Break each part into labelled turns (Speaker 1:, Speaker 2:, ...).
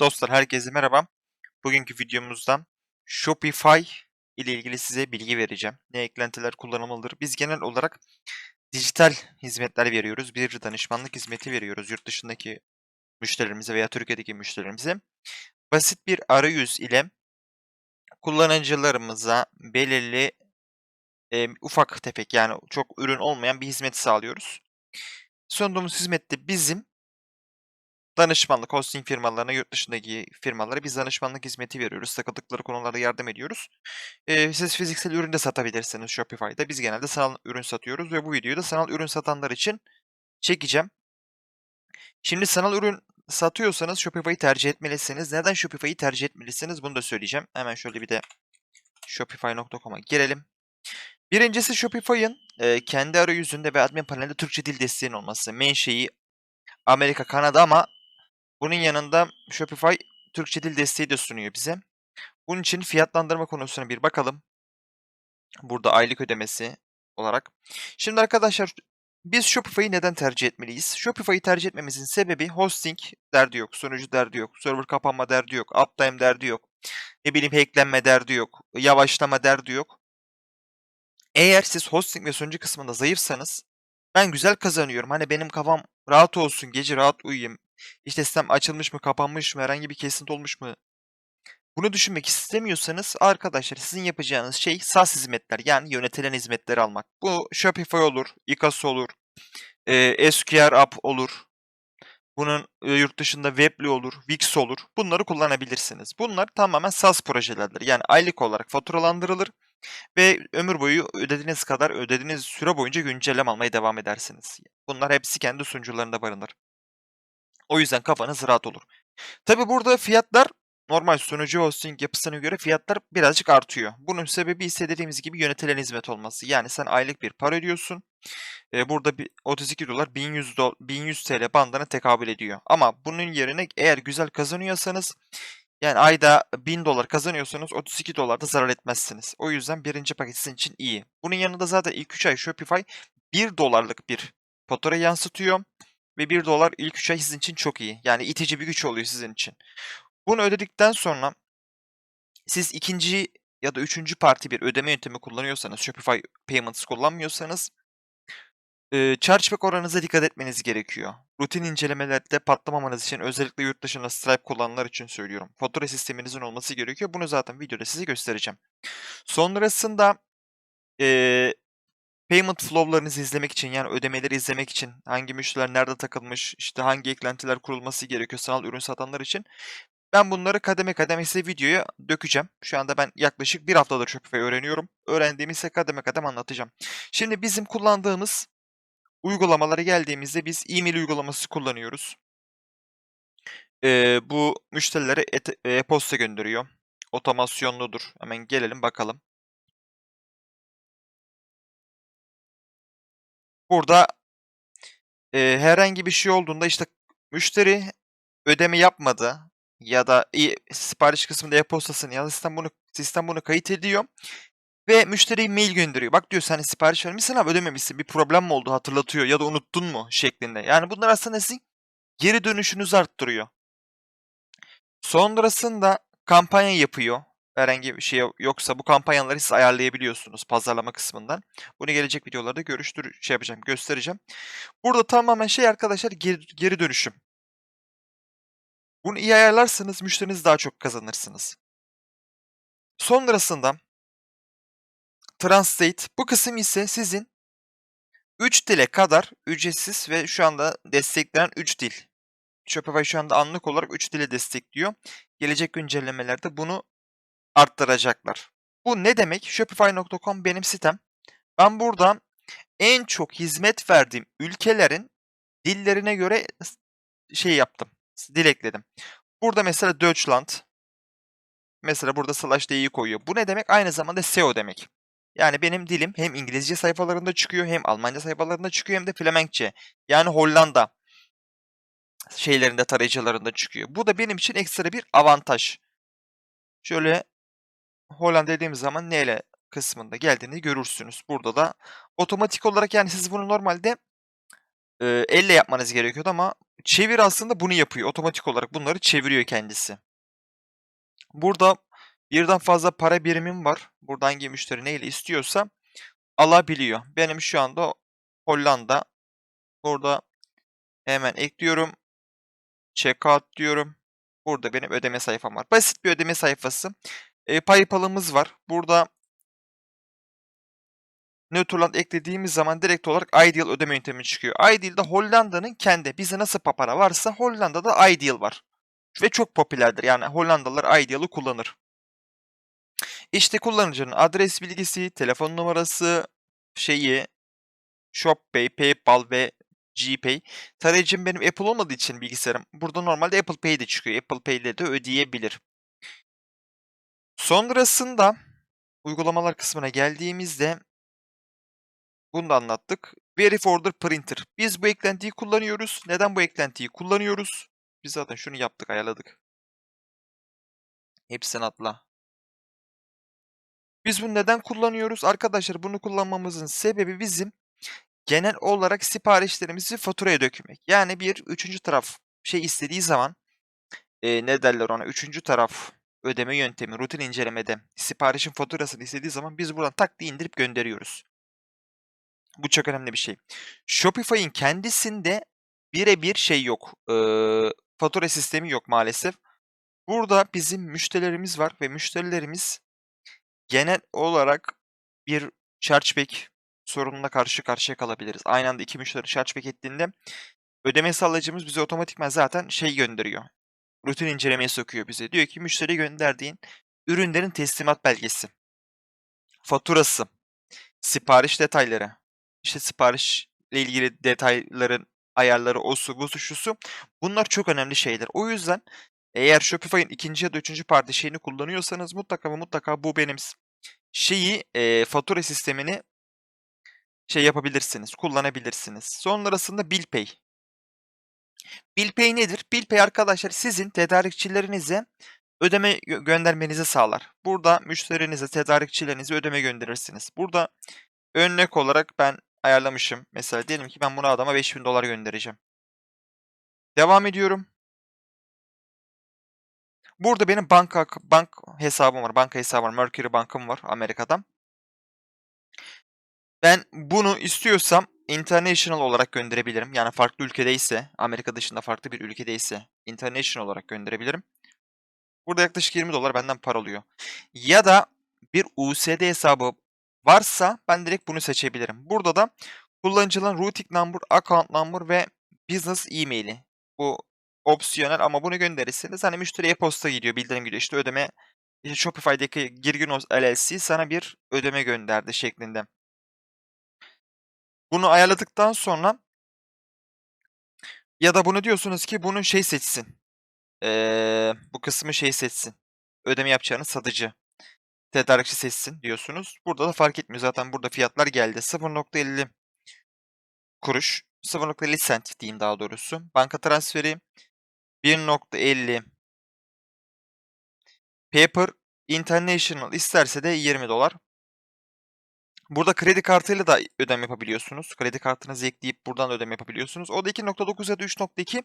Speaker 1: Dostlar herkese merhaba. Bugünkü videomuzda Shopify ile ilgili size bilgi vereceğim. Ne eklentiler kullanılmalıdır? Biz genel olarak dijital hizmetler veriyoruz. Bir danışmanlık hizmeti veriyoruz yurt dışındaki müşterilerimize veya Türkiye'deki müşterilerimize. Basit bir arayüz ile kullanıcılarımıza belirli e, ufak tefek yani çok ürün olmayan bir hizmet sağlıyoruz. Sunduğumuz hizmette bizim danışmanlık, hosting firmalarına, yurt dışındaki firmalara biz danışmanlık hizmeti veriyoruz. Takıldıkları konularda yardım ediyoruz. Ee, siz fiziksel ürün de satabilirsiniz Shopify'da. Biz genelde sanal ürün satıyoruz ve bu videoyu da sanal ürün satanlar için çekeceğim. Şimdi sanal ürün satıyorsanız Shopify'ı tercih etmelisiniz. Neden Shopify'ı tercih etmelisiniz bunu da söyleyeceğim. Hemen şöyle bir de shopify.com'a girelim. Birincisi Shopify'ın e, kendi arayüzünde ve admin panelinde Türkçe dil desteğinin olması. Menşei Amerika, Kanada ama bunun yanında Shopify Türkçe dil desteği de sunuyor bize. Bunun için fiyatlandırma konusuna bir bakalım. Burada aylık ödemesi olarak. Şimdi arkadaşlar biz Shopify'ı neden tercih etmeliyiz? Shopify'ı tercih etmemizin sebebi hosting derdi yok, sunucu derdi yok, server kapanma derdi yok, uptime derdi yok, ne bileyim hacklenme derdi yok, yavaşlama derdi yok. Eğer siz hosting ve sunucu kısmında zayıfsanız ben güzel kazanıyorum. Hani benim kafam rahat olsun, gece rahat uyuyayım. İşte sistem açılmış mı, kapanmış mı, herhangi bir kesinti olmuş mu? Bunu düşünmek istemiyorsanız arkadaşlar sizin yapacağınız şey SaaS hizmetler yani yönetilen hizmetleri almak. Bu Shopify olur, Icos olur, e, SQR App olur. Bunun e, yurt dışında Webly olur, Wix olur. Bunları kullanabilirsiniz. Bunlar tamamen SaaS projelerdir. Yani aylık olarak faturalandırılır ve ömür boyu ödediğiniz kadar ödediğiniz süre boyunca güncelleme almaya devam edersiniz. Bunlar hepsi kendi sunucularında barınır. O yüzden kafanız rahat olur. Tabi burada fiyatlar normal sunucu hosting yapısına göre fiyatlar birazcık artıyor. Bunun sebebi ise dediğimiz gibi yönetilen hizmet olması. Yani sen aylık bir para ödüyorsun. Burada bir 32 dolar 1100, do 1100 TL bandına tekabül ediyor. Ama bunun yerine eğer güzel kazanıyorsanız yani ayda 1000 dolar kazanıyorsanız 32 dolar da zarar etmezsiniz. O yüzden birinci paket sizin için iyi. Bunun yanında zaten ilk 3 ay Shopify 1 dolarlık bir fatura yansıtıyor. Ve 1 dolar ilk 3 ay sizin için çok iyi. Yani itici bir güç oluyor sizin için. Bunu ödedikten sonra siz ikinci ya da üçüncü parti bir ödeme yöntemi kullanıyorsanız, Shopify Payments kullanmıyorsanız e, chargeback oranınıza dikkat etmeniz gerekiyor. Rutin incelemelerde patlamamanız için özellikle yurt dışında Stripe kullananlar için söylüyorum. Fatura sisteminizin olması gerekiyor. Bunu zaten videoda size göstereceğim. Sonrasında e, payment flow'larınızı izlemek için yani ödemeleri izlemek için hangi müşteriler nerede takılmış, işte hangi eklentiler kurulması gerekiyor sanal ürün satanlar için ben bunları kademe kademe size videoya dökeceğim. Şu anda ben yaklaşık bir haftadır Shopify öğreniyorum. Öğrendiğimi ise kademe kademe anlatacağım. Şimdi bizim kullandığımız uygulamalara geldiğimizde biz e-mail uygulaması kullanıyoruz. Ee, bu müşterilere e-posta gönderiyor. Otomasyonludur. Hemen gelelim bakalım. Burada e, herhangi bir şey olduğunda işte müşteri ödeme yapmadı ya da sipariş kısmında e-postasını ya da sistem bunu sistem bunu kayıt ediyor ve müşteriye mail gönderiyor. Bak diyor sen sipariş vermişsin ama ödememişsin. Bir problem mi oldu hatırlatıyor ya da unuttun mu şeklinde. Yani bunlar aslında sizin geri dönüşünüzü arttırıyor. Sonrasında kampanya yapıyor. Herhangi bir şey yoksa bu kampanyaları siz ayarlayabiliyorsunuz pazarlama kısmından. Bunu gelecek videolarda görüştür şey yapacağım, göstereceğim. Burada tamamen şey arkadaşlar geri, geri dönüşüm. Bunu iyi ayarlarsanız müşteriniz daha çok kazanırsınız. Sonrasında Translate bu kısım ise sizin 3 dile kadar ücretsiz ve şu anda desteklenen 3 dil. Shopify şu anda anlık olarak 3 dile destekliyor. Gelecek güncellemelerde bunu arttıracaklar. Bu ne demek? Shopify.com benim sitem. Ben burada en çok hizmet verdiğim ülkelerin dillerine göre şey yaptım. Dil ekledim. Burada mesela Deutschland. Mesela burada slash d'yi koyuyor. Bu ne demek? Aynı zamanda SEO demek. Yani benim dilim hem İngilizce sayfalarında çıkıyor hem Almanca sayfalarında çıkıyor hem de Flemenkçe. Yani Hollanda şeylerinde tarayıcılarında çıkıyor. Bu da benim için ekstra bir avantaj. Şöyle Hollanda dediğimiz zaman neyle kısmında geldiğini görürsünüz. Burada da otomatik olarak yani siz bunu normalde e, elle yapmanız gerekiyordu ama çevir aslında bunu yapıyor. Otomatik olarak bunları çeviriyor kendisi. Burada birden fazla para birimim var. Burada hangi müşteri neyle istiyorsa alabiliyor. Benim şu anda Hollanda. Burada hemen ekliyorum. Checkout diyorum. Burada benim ödeme sayfam var. Basit bir ödeme sayfası. E, PayPal'ımız var. Burada Neutroland eklediğimiz zaman direkt olarak Ideal ödeme yöntemi çıkıyor. Ideal'da Hollanda'nın kendi. Bize nasıl papara varsa Hollanda'da Ideal var. Ve çok popülerdir. Yani Hollandalılar Ideal'ı kullanır. İşte kullanıcının adres bilgisi, telefon numarası, şeyi, ShopPay, PayPal ve GPay. Tarayıcım benim Apple olmadığı için bilgisayarım. Burada normalde Apple Pay de çıkıyor. Apple Pay ile de ödeyebilir. Sonrasında uygulamalar kısmına geldiğimizde bunu da anlattık. Verif Order Printer. Biz bu eklentiyi kullanıyoruz. Neden bu eklentiyi kullanıyoruz? Biz zaten şunu yaptık, ayarladık. Hepsini atla. Biz bunu neden kullanıyoruz? Arkadaşlar bunu kullanmamızın sebebi bizim genel olarak siparişlerimizi faturaya dökmek. Yani bir üçüncü taraf şey istediği zaman e, ne derler ona? Üçüncü taraf ödeme yöntemi, rutin incelemede siparişin faturasını istediği zaman biz buradan tak diye indirip gönderiyoruz. Bu çok önemli bir şey. Shopify'in kendisinde birebir şey yok. E, fatura sistemi yok maalesef. Burada bizim müşterilerimiz var ve müşterilerimiz genel olarak bir chargeback sorununa karşı karşıya kalabiliriz. Aynı anda iki müşteri chargeback ettiğinde ödeme sağlayıcımız bize otomatikman zaten şey gönderiyor. Rutin incelemeye sokuyor bize. Diyor ki müşteri gönderdiğin ürünlerin teslimat belgesi, faturası, sipariş detayları, işte siparişle ilgili detayların ayarları, o su, bu su, şu su. Bunlar çok önemli şeyler. O yüzden eğer Shopify'ın ikinci ya da üçüncü parti şeyini kullanıyorsanız mutlaka ve mutlaka bu benim şeyi e, fatura sistemini şey yapabilirsiniz, kullanabilirsiniz. Sonrasında BillPay. BillPay nedir? BillPay arkadaşlar sizin tedarikçilerinize ödeme gö- göndermenizi sağlar. Burada müşterinize, tedarikçilerinize ödeme gönderirsiniz. Burada örnek olarak ben ayarlamışım. Mesela diyelim ki ben bunu adama 5000 dolar göndereceğim. Devam ediyorum. Burada benim banka bank hesabım var. Banka hesabım var. Mercury bankım var Amerika'dan. Ben bunu istiyorsam international olarak gönderebilirim. Yani farklı ülkedeyse, Amerika dışında farklı bir ülkedeyse international olarak gönderebilirim. Burada yaklaşık 20 dolar benden para alıyor. Ya da bir USD hesabı varsa ben direkt bunu seçebilirim. Burada da kullanıcının routing number, account number ve business e-maili. Bu opsiyonel ama bunu gönderirseniz hani müşteri e-posta gidiyor, bildirim gidiyor. İşte ödeme işte Shopify'daki Girginos LLC sana bir ödeme gönderdi şeklinde. Bunu ayarladıktan sonra ya da bunu diyorsunuz ki bunu şey seçsin. Ee, bu kısmı şey seçsin. Ödeme yapacağınız satıcı. Tedarikçi seçsin diyorsunuz. Burada da fark etmiyor. Zaten burada fiyatlar geldi. 0.50 kuruş. 0.50 cent diyeyim daha doğrusu. Banka transferi 1.50 Paper International isterse de 20 dolar. Burada kredi kartıyla da ödeme yapabiliyorsunuz. Kredi kartınızı ekleyip buradan da ödeme yapabiliyorsunuz. O da 2.9 ya da 3.2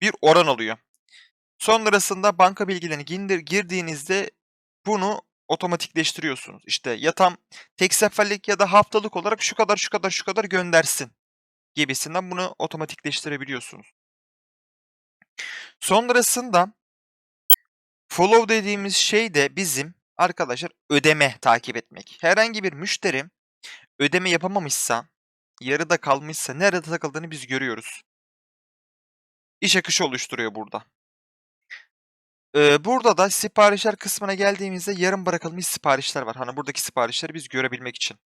Speaker 1: bir oran alıyor. Sonrasında banka bilgilerini girdiğinizde bunu otomatikleştiriyorsunuz. İşte ya tam tek seferlik ya da haftalık olarak şu kadar şu kadar şu kadar göndersin gibisinden bunu otomatikleştirebiliyorsunuz. Sonrasında follow dediğimiz şey de bizim arkadaşlar ödeme takip etmek. Herhangi bir müşteri ödeme yapamamışsa, yarıda kalmışsa nerede takıldığını biz görüyoruz. İş akışı oluşturuyor burada. Ee, burada da siparişler kısmına geldiğimizde yarım bırakılmış siparişler var. Hani buradaki siparişleri biz görebilmek için.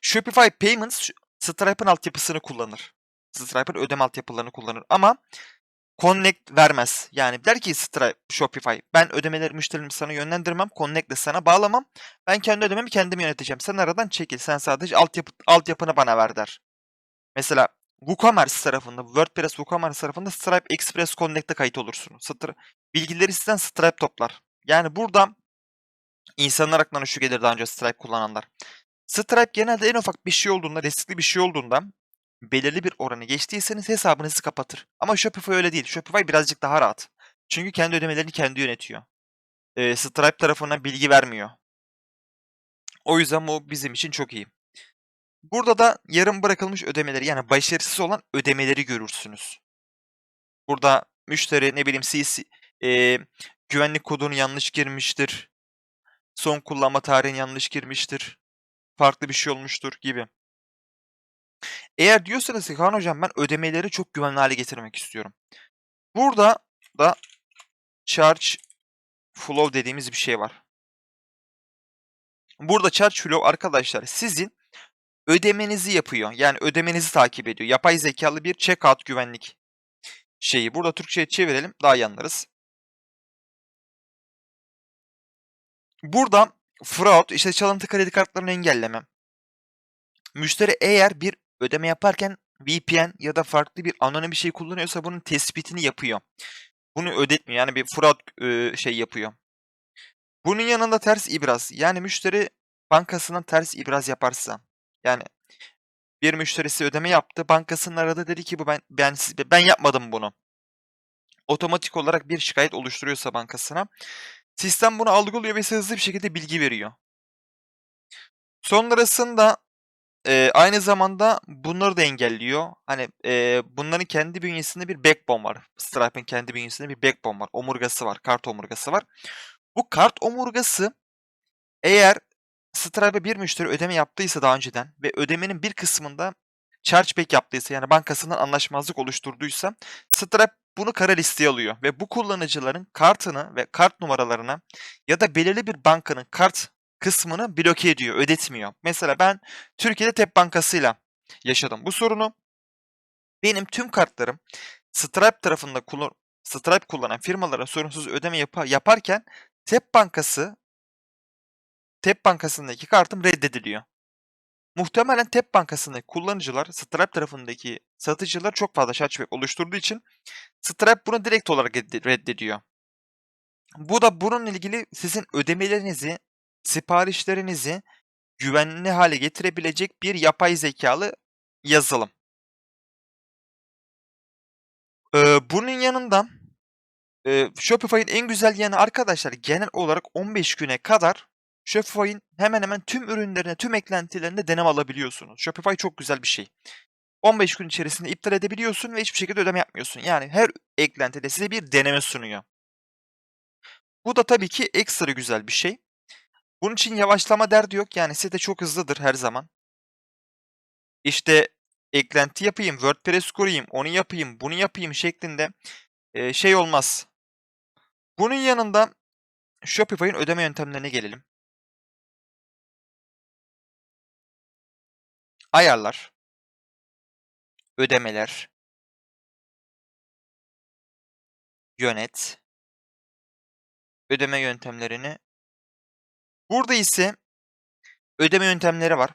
Speaker 1: Shopify Payments Stripe'ın altyapısını kullanır. Stripe'ın ödeme altyapılarını kullanır ama Connect vermez. Yani der ki Stripe, Shopify ben ödemeleri müşterimi sana yönlendirmem. Connect'le sana bağlamam. Ben kendi ödememi kendim yöneteceğim. Sen aradan çekil. Sen sadece altyapı, altyapını bana ver der. Mesela WooCommerce tarafında, WordPress WooCommerce tarafında Stripe Express Connect'e kayıt olursunuz. Bilgileri sizden Stripe toplar. Yani burada insanlar aklına şu gelir daha önce Stripe kullananlar. Stripe genelde en ufak bir şey olduğunda, riskli bir şey olduğunda belirli bir oranı geçtiyseniz hesabınızı kapatır. Ama Shopify öyle değil. Shopify birazcık daha rahat. Çünkü kendi ödemelerini kendi yönetiyor. Eee, Stripe tarafından bilgi vermiyor. O yüzden bu bizim için çok iyi. Burada da yarım bırakılmış ödemeleri yani başarısız olan ödemeleri görürsünüz. Burada müşteri ne bileyim CC, eee, güvenlik kodunu yanlış girmiştir. Son kullanma tarihini yanlış girmiştir. Farklı bir şey olmuştur gibi. Eğer diyorsanız ki Kaan hocam ben ödemeleri çok güvenli hale getirmek istiyorum. Burada da charge flow dediğimiz bir şey var. Burada charge flow arkadaşlar sizin ödemenizi yapıyor. Yani ödemenizi takip ediyor. Yapay zekalı bir checkout güvenlik şeyi. Burada Türkçe'ye çevirelim daha iyi anlarız. Burada fraud, işte çalıntı kredi kartlarını engelleme. Müşteri eğer bir ödeme yaparken VPN ya da farklı bir anonim bir şey kullanıyorsa bunun tespitini yapıyor. Bunu ödetmiyor. Yani bir fraud e, şey yapıyor. Bunun yanında ters ibraz. Yani müşteri bankasından ters ibraz yaparsa. Yani bir müşterisi ödeme yaptı. Bankasının aradı dedi ki bu ben ben ben yapmadım bunu. Otomatik olarak bir şikayet oluşturuyorsa bankasına sistem bunu algılıyor ve size hızlı bir şekilde bilgi veriyor. Sonrasında e, aynı zamanda bunları da engelliyor. Hani e, bunların kendi bünyesinde bir backbone var. Stripe'ın kendi bünyesinde bir backbone var. Omurgası var. Kart omurgası var. Bu kart omurgası eğer Stripe'e bir müşteri ödeme yaptıysa daha önceden ve ödemenin bir kısmında chargeback yaptıysa yani bankasından anlaşmazlık oluşturduysa Stripe bunu kara listeye alıyor ve bu kullanıcıların kartını ve kart numaralarına ya da belirli bir bankanın kart kısmını bloke ediyor, ödetmiyor. Mesela ben Türkiye'de TEP Bankası'yla yaşadım bu sorunu. Benim tüm kartlarım Stripe tarafında kullan Stripe kullanan firmalara sorunsuz ödeme yap yaparken TEP Bankası TEP Bankası'ndaki kartım reddediliyor. Muhtemelen TEP Bankası'ndaki kullanıcılar Stripe tarafındaki satıcılar çok fazla chargeback oluşturduğu için Stripe bunu direkt olarak reddediyor. Bu da bununla ilgili sizin ödemelerinizi, siparişlerinizi güvenli hale getirebilecek bir yapay zekalı yazılım. Ee, bunun yanında e, Shopify'ın en güzel yanı arkadaşlar genel olarak 15 güne kadar Shopify'ın hemen hemen tüm ürünlerine, tüm eklentilerinde deneme alabiliyorsunuz. Shopify çok güzel bir şey. 15 gün içerisinde iptal edebiliyorsun ve hiçbir şekilde ödeme yapmıyorsun. Yani her eklentide size bir deneme sunuyor. Bu da tabii ki ekstra güzel bir şey. Bunun için yavaşlama derdi yok. Yani site çok hızlıdır her zaman. İşte eklenti yapayım, WordPress kurayım, onu yapayım, bunu yapayım şeklinde e, şey olmaz. Bunun yanında Shopify'ın ödeme yöntemlerine gelelim. Ayarlar. Ödemeler. Yönet. Ödeme yöntemlerini. Burada ise ödeme yöntemleri var.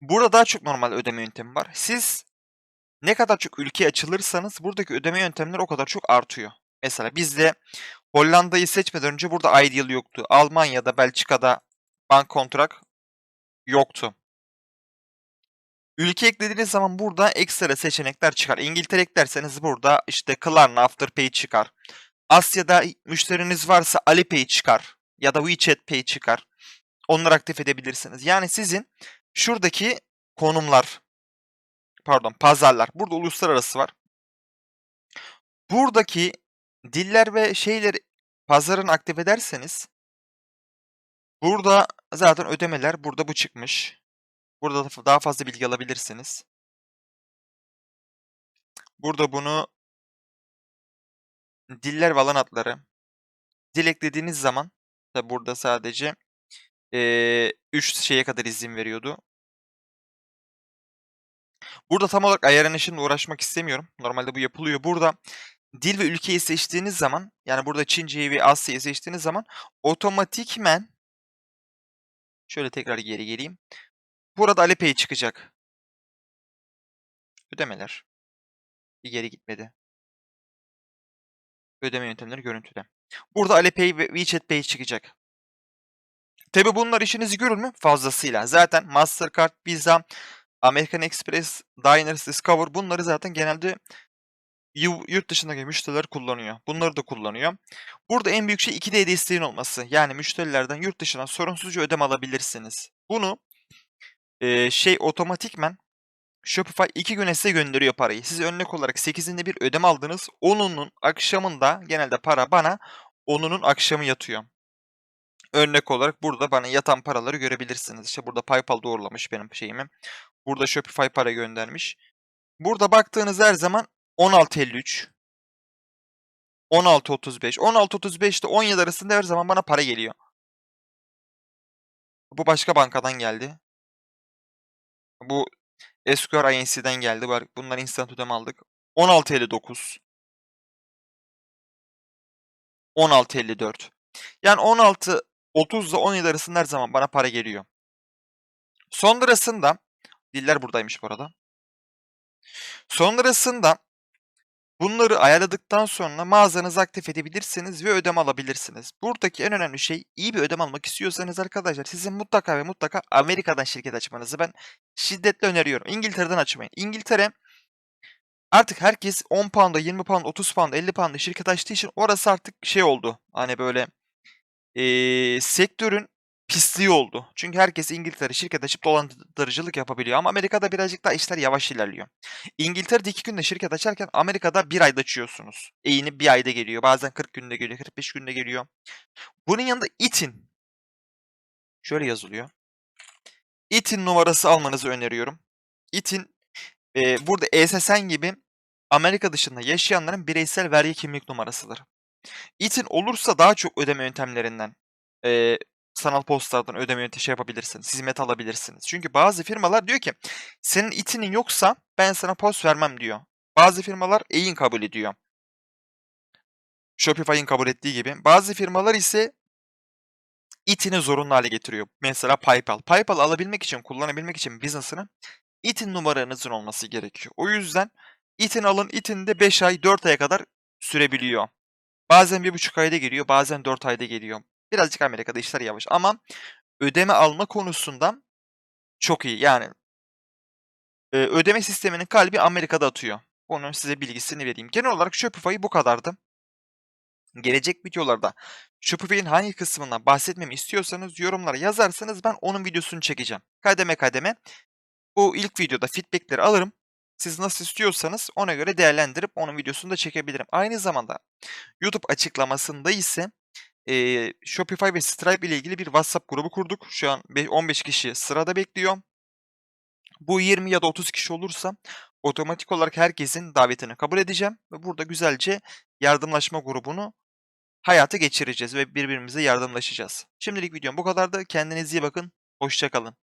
Speaker 1: Burada daha çok normal ödeme yöntemi var. Siz ne kadar çok ülke açılırsanız buradaki ödeme yöntemleri o kadar çok artıyor. Mesela bizde Hollanda'yı seçmeden önce burada Ideal yoktu. Almanya'da, Belçika'da bank kontrak yoktu. Ülke eklediğiniz zaman burada ekstra seçenekler çıkar. İngiltere eklerseniz burada işte Klarna Afterpay çıkar. Asya'da müşteriniz varsa Alipay çıkar ya da WeChat Pay çıkar. Onları aktif edebilirsiniz. Yani sizin şuradaki konumlar pardon pazarlar burada uluslararası var. Buradaki diller ve şeyleri pazarını aktif ederseniz burada zaten ödemeler burada bu çıkmış. Burada da daha fazla bilgi alabilirsiniz. Burada bunu diller ve alan adları dil eklediğiniz zaman tabi burada sadece 3 şeye kadar izin veriyordu. Burada tam olarak ayarını şimdi uğraşmak istemiyorum. Normalde bu yapılıyor. Burada dil ve ülkeyi seçtiğiniz zaman yani burada Çince'yi ve Asya'yı seçtiğiniz zaman otomatikmen şöyle tekrar geri geleyim. Burada Alipay çıkacak. Ödemeler. Bir geri gitmedi. Ödeme yöntemleri görüntüde. Burada Alipay ve WeChat Pay çıkacak. Tabi bunlar işinizi görür mü? Fazlasıyla. Zaten Mastercard, Visa, American Express, Diners, Discover bunları zaten genelde yu yurt dışındaki müşteriler kullanıyor. Bunları da kullanıyor. Burada en büyük şey 2D desteğin olması. Yani müşterilerden yurt dışından sorunsuzca ödeme alabilirsiniz. Bunu, eee, şey otomatikmen Shopify 2 güne size gönderiyor parayı. Siz örnek olarak 8'inde bir ödeme aldınız. 10'unun akşamında genelde para bana 10'unun akşamı yatıyor. Örnek olarak burada bana yatan paraları görebilirsiniz. İşte burada PayPal doğrulamış benim şeyimi. Burada Shopify para göndermiş. Burada baktığınız her zaman 16.53 16.35 16.35 ile 17 arasında her zaman bana para geliyor. Bu başka bankadan geldi. Bu Esquire INC'den geldi. Bunlar instant ödeme aldık. 16.59 16.54 Yani 16.30 ile 17 arasında her zaman bana para geliyor. Sonrasında diller buradaymış bu arada. Sonrasında bunları ayarladıktan sonra mağazanızı aktif edebilirsiniz ve ödeme alabilirsiniz. Buradaki en önemli şey iyi bir ödeme almak istiyorsanız arkadaşlar sizin mutlaka ve mutlaka Amerika'dan şirket açmanızı ben şiddetle öneriyorum. İngiltere'den açmayın. İngiltere artık herkes 10 pound'a, 20 pound, 30 pound, 50 pound'a şirket açtığı için orası artık şey oldu. Hani böyle eee, sektörün pisliği oldu. Çünkü herkes İngiltere şirket açıp dolandırıcılık yapabiliyor. Ama Amerika'da birazcık daha işler yavaş ilerliyor. İngiltere'de 2 günde şirket açarken Amerika'da 1 ayda açıyorsunuz. Eğini 1 ayda geliyor. Bazen 40 günde geliyor, 45 günde geliyor. Bunun yanında ITIN şöyle yazılıyor. ITIN numarası almanızı öneriyorum. ITIN eee, burada SSN gibi Amerika dışında yaşayanların bireysel vergi kimlik numarasıdır. ITIN olursa daha çok ödeme yöntemlerinden eee, sanal postalardan ödeme yöntemi şey yapabilirsiniz. Hizmet alabilirsiniz. Çünkü bazı firmalar diyor ki senin ITIN'in yoksa ben sana post vermem diyor. Bazı firmalar EIN kabul ediyor. Shopify'ın kabul ettiği gibi. Bazı firmalar ise ITIN'i zorunlu hale getiriyor. Mesela PayPal. PayPal alabilmek için, kullanabilmek için business'ını ITIN numaranızın olması gerekiyor. O yüzden ITIN alın. ITIN de 5 ay, 4 aya kadar sürebiliyor. Bazen 1,5 ayda geliyor, bazen 4 ayda geliyor. Birazcık Amerika'da işler yavaş ama ödeme alma konusunda çok iyi. Yani eee, ödeme sisteminin kalbi Amerika'da atıyor. Bunun size bilgisini vereyim. Genel olarak Shopify bu kadardı. Gelecek videolarda Shopify'in hangi kısmından bahsetmemi istiyorsanız yorumlara yazarsanız ben onun videosunu çekeceğim. Kademe kademe bu ilk videoda feedback'leri alırım. Siz nasıl istiyorsanız ona göre değerlendirip onun videosunu da çekebilirim. Aynı zamanda YouTube açıklamasında ise eee, Shopify ve Stripe ile ilgili bir WhatsApp grubu kurduk. Şu an be 15 kişi sırada bekliyor. Bu 20 ya da 30 kişi olursa otomatik olarak herkesin davetini kabul edeceğim ve burada güzelce yardımlaşma grubunu hayata geçireceğiz ve birbirimize yardımlaşacağız. Şimdilik videom bu kadardı. Kendinize iyi bakın. Hoşça kalın.